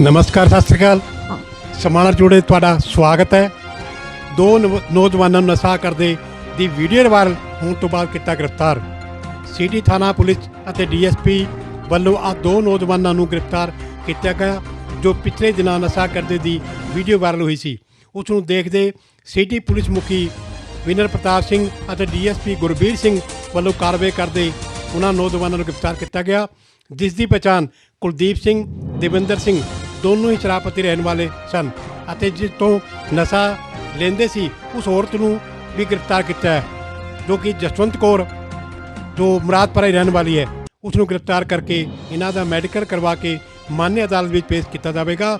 ਨਮਸਕਾਰ ਸਤਿ ਸ੍ਰੀ ਅਕਾਲ। ਸਮਾਣਾ ਜੁੜੇ ਤੁਹਾਡਾ ਸਵਾਗਤ ਹੈ। ਦੋ ਨੌਜਵਾਨਾਂ ਨੂੰ ਨਸ਼ਾ ਕਰਦੇ ਦੀ ਵੀਡੀਓ ਵਾਇਰਲ ਹੋਣ ਤੋਂ ਬਾਅਦ ਕੀਤਾ ਗ੍ਰਿਫਤਾਰ। ਸਿਟੀ ਥਾਣਾ ਪੁਲਿਸ ਅਤੇ ਡੀਐਸਪੀ ਵੱਲੋਂ ਆ ਦੋ ਨੌਜਵਾਨਾਂ ਨੂੰ ਗ੍ਰਿਫਤਾਰ ਕੀਤਾ ਗਿਆ ਜੋ ਪਿਛਲੇ ਦਿਨਾਂ ਨਸ਼ਾ ਕਰਦੇ ਦੀ ਵੀਡੀਓ ਵਾਇਰਲ ਹੋਈ ਸੀ। ਉਸ ਨੂੰ ਦੇਖਦੇ ਸਿਟੀ ਪੁਲਿਸ ਮੁਖੀ ਵਿਨਰ ਪ੍ਰਤਾਪ ਸਿੰਘ ਅਤੇ ਡੀਐਸਪੀ ਗੁਰਬੀਰ ਸਿੰਘ ਵੱਲੋਂ ਕਾਰਵਾਈ ਕਰਦੇ ਉਹਨਾਂ ਨੌਜਵਾਨਾਂ ਨੂੰ ਗ੍ਰਿਫਤਾਰ ਕੀਤਾ ਗਿਆ ਜਿਸ ਦੀ ਪਛਾਣ ਕੁਲਦੀਪ ਸਿੰਘ ਦੇਵਿੰਦਰ ਸਿੰਘ ਦੋਨੋਂ ਹੀ ਸ਼ਰਾਬਪਤੀ ਰਹਿਣ ਵਾਲੇ ਸਨ ਅਤੇ ਜਿਸ ਤੋਂ ਨਸ਼ਾ ਲੈਂਦੇ ਸੀ, ਉਸ ਔਰਤ ਨੂੰ ਵੀ ਗ੍ਰਿਫਤਾਰ ਕੀਤਾ ਹੈ, ਜੋ ਕਿ ਜਸਵੰਤ ਕੌਰ, ਜੋ ਮੁਰਾਦਪੁਰਾ ਰਹਿਣ ਵਾਲੀ ਹੈ, ਉਸ ਨੂੰ ਗ੍ਰਿਫਤਾਰ ਕਰਕੇ ਇਹਨਾਂ ਦਾ ਮੈਡੀਕਲ ਕਰਵਾ ਕੇ ਮਾਨਯ ਅਦਾਲਤ ਵਿੱਚ ਪੇਸ਼ ਕੀਤਾ ਜਾਵੇਗਾ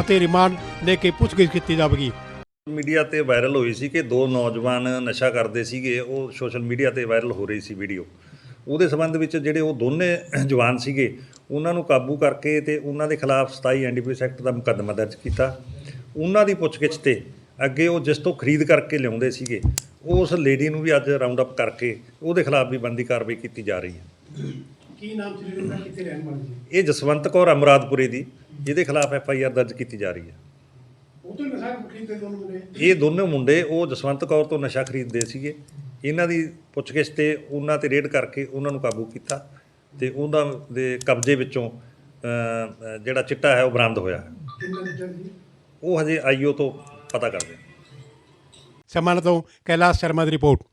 ਅਤੇ ਰਿਮਾਂਡ ਲੈ ਕੇ ਪੁੱਛਗਿੱਛ ਕੀਤੀ ਜਾਵੇਗੀ। ਮੀਡੀਆ ਤੇ ਵਾਇਰਲ ਹੋਈ ਸੀ ਕਿ ਦੋ ਨੌਜਵਾਨ ਨਸ਼ਾ ਕਰਦੇ ਸੀਗੇ, ਉਹ ਸੋਸ਼ਲ ਮੀਡੀਆ ਤੇ ਵਾਇਰਲ ਹੋ ਰਹੀ ਸੀ ਵੀਡੀਓ। ਉਹਦੇ ਸੰਬੰਧ ਵਿੱਚ ਜਿਹੜੇ ਉਹ ਦੋਨੇ ਜਵਾਨ ਸੀਗੇ ਉਹਨਾਂ ਨੂੰ ਕਾਬੂ ਕਰਕੇ ਤੇ ਉਹਨਾਂ ਦੇ ਖਿਲਾਫ 27 ਐਨਡੀਪੀਐਸ ਐਕਟ ਦਾ ਮੁਕੱਦਮਾ ਦਰਜ ਕੀਤਾ। ਉਹਨਾਂ ਦੀ ਪੁੱਛਗਿੱਛ ਤੇ ਅੱਗੇ ਉਹ ਜਿਸ ਤੋਂ ਖਰੀਦ ਕਰਕੇ ਲਿਆਉਂਦੇ ਸੀਗੇ ਉਸ ਲੇਡੀ ਨੂੰ ਵੀ ਅੱਜ ਰਾਉਂਡ ਅਪ ਕਰਕੇ ਉਹਦੇ ਖਿਲਾਫ ਵੀ ਬੰਦੀ ਕਾਰਵਾਈ ਕੀਤੀ ਜਾ ਰਹੀ ਹੈ। ਕੀ ਨਾਮ ਸੀ ਇਹਨਾਂ ਕਿੱਥੇ ਰਹਿਣ ਵਾਲੇ ਸੀ? ਇਹ ਜਸਵੰਤ ਕੌਰ ਅਮਰਾਦਪੁਰੇ ਦੀ ਜਿਹਦੇ ਖਿਲਾਫ ਐਫ ਆਈ ਆਰ ਦਰਜ ਕੀਤੀ ਜਾ ਰਹੀ ਹੈ। ਉਹ ਤੋਂ ਨਸ਼ਾ ਖਰੀਦਦੇ ਦੋਨੋਂ ਮੁੰਡੇ? ਇਹ ਦੋਨੋਂ ਮੁੰਡੇ ਉਹ ਜਸਵੰਤ ਕੌਰ ਤੋਂ ਨਸ਼ਾ ਖਰੀਦਦੇ ਸੀਗੇ। ਇਹਨਾਂ ਦੀ ਪੁੱਛਗਿੱਛ ਤੇ ਉਹਨਾਂ ਤੇ ਰੇਡ ਕਰਕੇ ਉਹਨਾਂ ਨੂੰ ਕਾਬੂ ਕੀਤਾ ਤੇ ਉਹਨਾਂ ਦੇ ਕਬਜ਼ੇ ਵਿੱਚੋਂ ਜਿਹੜਾ ਚਿੱਟਾ ਹੈ ਉਹ ਬਰਾਮਦ ਹੋਇਆ ਉਹ ਹਜੇ ਆਈਓ ਤੋਂ ਪਤਾ ਕਰਦੇ ਹਾਂ। ਸਮਾਣਾ ਤੋਂ ਕੈਲਾਸ਼ ਸ਼ਰਮਾ ਦੀ ਰਿਪੋਰਟ।